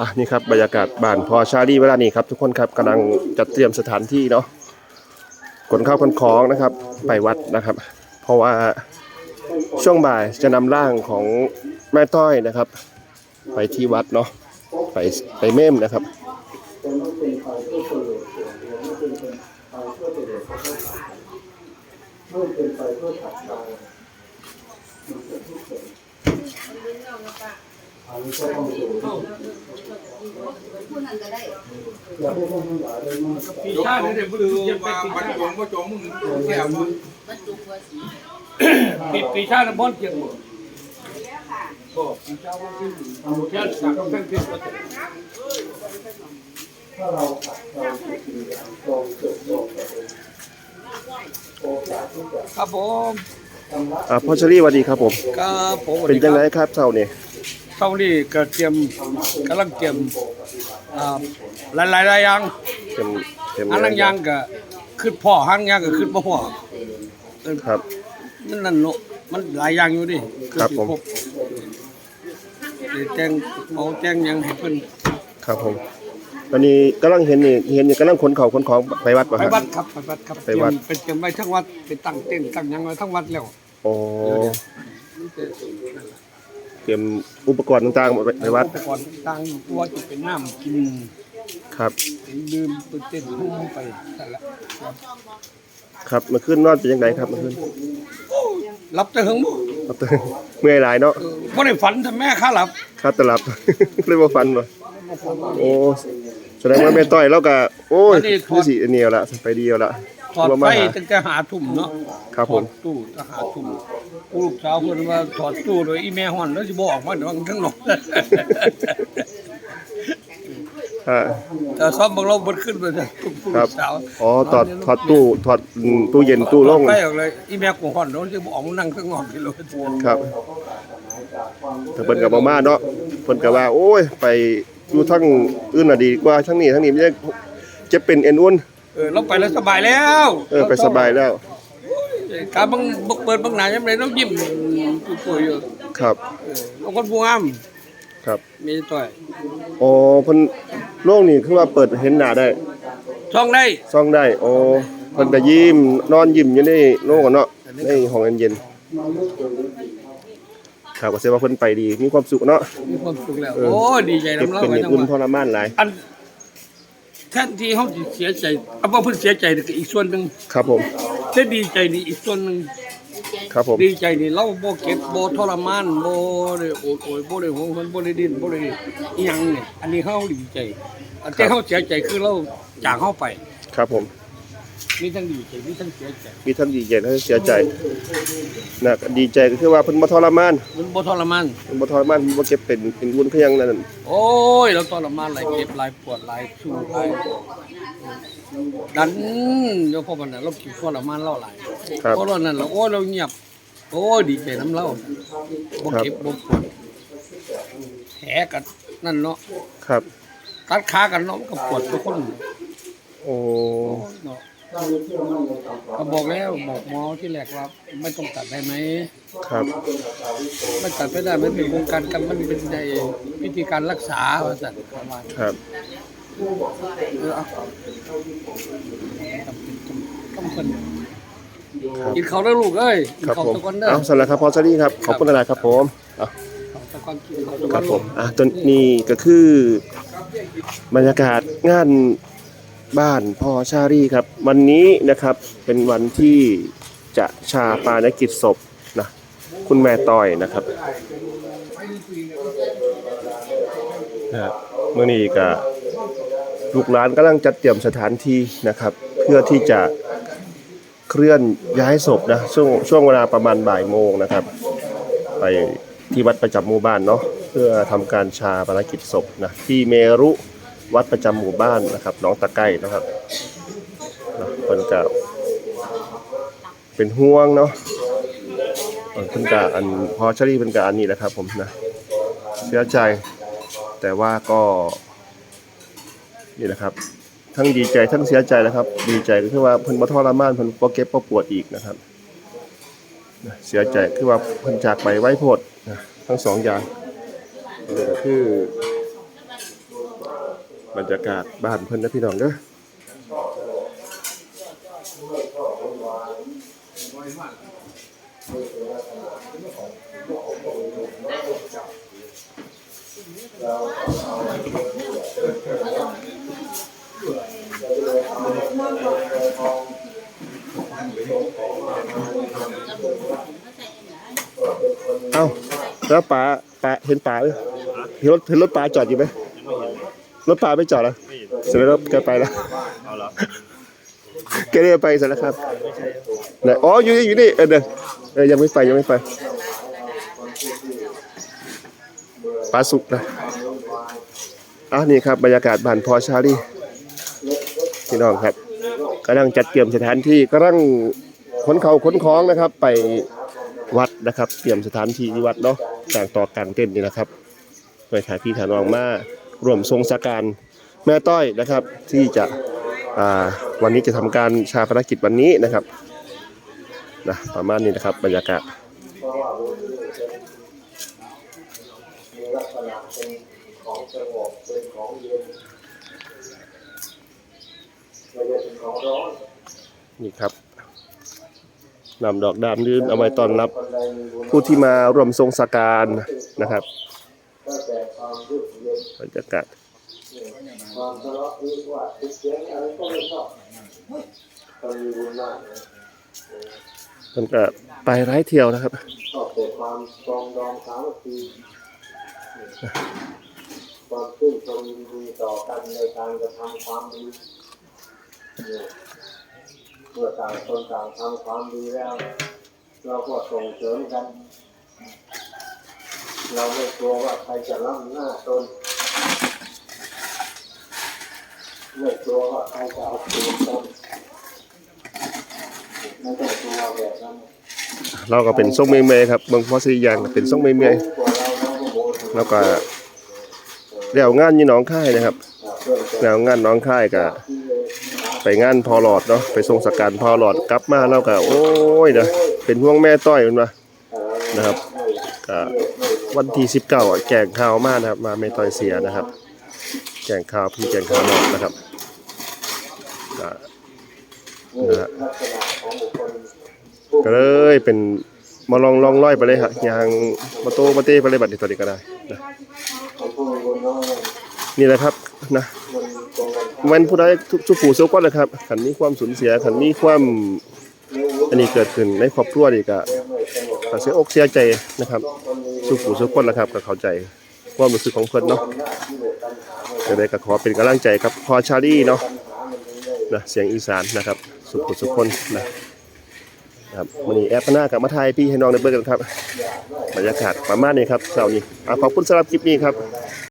อะนี่ครับบรรยากาศบ้านพอชาลีเวลานี้ครับทุกคนครับกำลังจัดเตรียมสถานที่เนาะขนข้าวขนของนะครับไปวัดนะครับ เพราะว่าช่วงบ่ายจะนำร่างของแม่ต้อยนะครับ ไปที่วัดเนาะไปไปเม่มนะครับปี ชาติเนี่ยคือว่าบัตรจงก็จงมึงแค่มึงปีปีชาติบอลเกียงหมดก็ปีชาติว่าคือแค่สักแค่เพียงก็ครับผมอะพอชาลีสวัสดีครับผม ครับผมเป็นยังไงครับเช้านี่ เท่านี้ก็เตรียมกำลังเตรียมอ่าหลายหลายหลายอย่างเต็มเต็มอันนั้นอย่างก็ขึ้นพ่อหันอย่างก็ขึ้นบ่พ่อเออครับ มันนั่นเนาะมันหลายอย่างอยู่ดิครับผมเดี๋ยวแจ้งเอาแจ้งหยังให้เพิ่นครับผม ตอนนี้กำลังเห็นนี่เห็นนี่กำลังขนข้าวขนของไปวัดป่ะไปครับวัดครับไปวัดครับไปวัดเตรียมเป็นเตรียมไว้ทั้งวัดไปตั้งเต็นท์ตั้งหยังไว้ทั้งวัดแล้ว โอ้ เตรียมอุปกรณ์ต่างๆไปวัดอุปกรณ์ต่างๆตัวจะเป็นน้ำกินครับ เป็นดื่มเป็นเต้นทุ่มไปนั่นแหละครับครับเมื่อคืนนอนเป็นยังไงครับเมื่อคืนโอ้ยรับแต่หึงบ่ครับเมื่อยหลายเนาะเออบ่ได้ฝันแต่แม่ข้าหลับครับตลับ เลยบ่ฟันบ่โอ้แสดงว่าแม่ต้อยแล้วก็โอ้ยคือสิอันเดียวละไปเดียวละ ถอดว่าไฟมาหาตั้งแต่หาทุ่มเนาะครับผม ถอดตู้ตั้งหาทุ่มผู้ลูกสาวเพิ่นว่าถอดตู้โดยอีแม่ฮ้อนแล้วสิบ่ออกมาเดี๋ยวมันทั้งนอกอ่าแต่ซ้อมบางเราบ่ขึ้นไปจ้ะผู้คลูรับกสาวอ๋อถอดถอดตู้ถอดอืมตู้เย็นตู้ลงไปออกเลย อีแม่กูฮ้อนแล้วสิบ่ออกมานั่งข้างนอกกิโลครับแต่เพิ่นก็บ่มาเนาะเพิ่นก็ว่า โอ้ย ไปอยู่ทั้งอื่นน่ะดีกว่าทั้งนี้ทั้งนี้มันจะเจ็บเป็นเอ็นอุ่น เออเราไปแล้วสบายแล้วเออไปสบายแล้วการบังเปิดบังหน้ายามใดเรายิ้มป่วยๆอยู่ครับเออเราคนผู้งามครับมีต่อยอ๋อเพิ่นโลกนี่คือว่าเปิดเห็นหน้าได้ช่องได้ซ่องได้อ๋อเพิ่นก็ยิ้มนอนยิ้มอยู่ในโลกอะเนาะในห้องเย็นๆครับก็แสดงว่าเพิ่นไปดีมีความสุขเนาะมีความสุขแล้วเออโอ้ดีใจเก็บน้ำเราเป็นไว้อย่างทั้งอุ่นทวันรมานหลายอัน แทนที่เขาจะเสียใจเอาว่าเพิ่นเสียใจนี่ก็อีกส่วนหนึ่งครับผมแต่ดีใจนี่อีกส่วนหนึ่งครับผม ดีใจนี่เราบ่เก็บบ่ทรมานบ่ได้โอดโอยบ่ได้หวงเพิ่นบ่ได้ดิ้นบ่ได้อีหยังเนี่ยอันนี้เขาดีใจอันที่เขาเสียใจคือเราจากเขาไป ครับผม มีทั้งดีใจมีทั้งเสียใจมีทั้งดีใจและเสียใจนะดีใจก็คือว่าเพิ่นบ่ทรมานมันบ่ทรมานเพิ่นบ่ทรมานเพิ่นบ่เก็บเป็นเป็นวุ่นคือหยังนั่นโอ้ยเราทรมานหลายเจ็บหลายปวดหลายสู้หลายดันเดี๋ยวพอมันน่ะเราคิดทรมานเราหลายครับเพราะเรานั้นเราโอ้ยเราเงียบโอ้ยดีใจน้ำเราบ่เก็บบ่ปวดแผลกันนั่นเนาะครับ ตัดขากันเนาะมันก็ปวดทุกคนโอ้เนาะ ก็บอกแล้วบอกหมอที่แรกว่าไม่ต้องตัดได้ไหมครับ ไม่ตัดไม่ได้มันเป็นวงการกรรมมันเป็นในวิธีการรักษาว่าสั่นประมาณครับเออเอาต้องคนครับกินเขาวแล้วลูกเอ้ยกินครับเขาวผมตะกอนเด้อเอาสำหรับครับพอสวัสดีครับขอบคุณหลายๆครับผมเอาเขาตะกอนกินเขาวตะกคอรันบผลูมก อะตอนนี้ก็คือบรรยากาศงาน บ้านพ่อชารีครับ วันนี้นะครับเป็นวันที่จะชาปานกิจศพนะคุณแม่ต้อยนะครับนะเมื่อนี้ก็ลูกหลานกำลังจัดเตรียมสถานที่นะครับ เพื่อที่จะเคลื่อนย้ายศพนะช่วงช่วงเวลาประมาณบ่ายโมงนะครับ ไปที่วัดประจำหมู่บ้านเนาะเพื่อทำการชาปนกิจศพนะที่เมรุ วัดประจำหมู่บ้านนะครับน้องตะไก้นะครับนะเพิ่นก็เป็นห่วงเนาะเอ่อเพิ่นก็อันพอชรีเพิ่นก็อันนี้แหละครับ ผมนะเสียใจ แต่ว่าก็นี่แหละครับ ทั้งดีใจทั้งเสียใจนะครับ ดีใจก็คือว่าเพิ่นบ่ทรมานเพิ่นบ่เก็บบ่ปวดอีกนะครับเสียใจคือว่าเพิ่นจากไปไว้โพดนะทั้งสองอย่างนี่ก็คือ บรรยากาศบ้านเพิ่นนะพี่น้องเด้อเอ้าแล้วป๋าป๋าเห็นป๋าไหมเห็นรถเห็นรถป๋าจอดอยู่ไหม รถป๋าไม่จอดแล้วเสร็จแล้วแกไปแล้วเอาเหรอแกได้ไปเสร็จแล้วครับไหนอ๋ออยู่นี่อยู่นี่เออเดี๋ยวเออยังไม่ไปยังไม่ไปปลาสุกนะอะนี่ครับบรรยากาศบ้านพอชาลีพี่น้องครับกำลังจัดเตรียมสถานที่กำลังขนเขาขนของนะครับ ไปวัดนะครับ เตรียมสถานที่ที่วัดเนาะกลางต่อกลางเต้นท์นี่นะครับไปถ่ายพี่ถ่ายน้องมา รวมทรงสการแม่ต้อยนะครับ ที่จะวันนี้จะทำการชาปนกิจวันนี้นะครับนะประมาณนี้นะครับบรรยากาศนี่ครับนำดอกดามยื่นเอาไว้ต้อนรับผู้ที่มาร่วมทรงสการนะครับ บรรยากาศมันก็ไปไร้เที่ยวนะครับชอบแต่ความปรองดองสามัคคีความชื่นชมยินดีต่อกันในการกระทำความดีเนี่ยเมื่อต่างคนต่างทำความดีแล้ว เราก็ส่งเสริมกัน เราไม่กลัวว่าใครจะล้ำหน้าตนไม่กลัวว่าใครจะเอาเปรียบตนไม่ต้องกลัวแบบนั้นเราก็เป็นส่งเมย์ๆครับเมืองพอสียางเป็นส่งเมย์กลัวเราก็โมโหๆแล้วก็เดี๋ยวงานยี่น้องค่ายนะครับเพื่อนจะแนวงานน้องค่ายก็ไปงานพอหลอดเนาะไปทรงสการพอหลอดกลับมาแล้วก็โอ้ยเด้อเป็นห่วงแม่ต้อยมันมานะครับก็ วันที่19อะแจ้งข่าวมากนะครับ มาแม่ต้อยเสียนะครับแจ้งข่าวพี่แจ้งข่าวน้องนะครับก็นะฮะก็เลยเป็นมาลองลองล่อยไปเลยฮะยางมาโตมาเต้ไปเลยบัดนี้ตัวนี้ก็ได้นะนี่แหละครับนะมันผู้ใดทุกผู้ทุกคนนะครับขันมีความสูญเสียขันมีความอันนี้เกิดขึ้นในครอบครัวนี่ก็ไม่สงบก็เสียอกเสียใจนะครับ ทุกผู้ทุกคนนะครับก็เข้าใจความรู้สึกของเพื่อนเนาะหน้าที่เหลือปัญหาไม่จะได้ก็ขอเป็นกำลังใจครับพอชาลีเนาะนะเสียงอีสานนะครับ สุขสุขคนนะครับวันนี้แอปหน้ากับมาไทยพี่ให้น้องในเบอร์กันครับบรรยากาศประมาณนี้ครับเสาร์นี้อะขอบคุณสำหรับคลิปนี้ครับ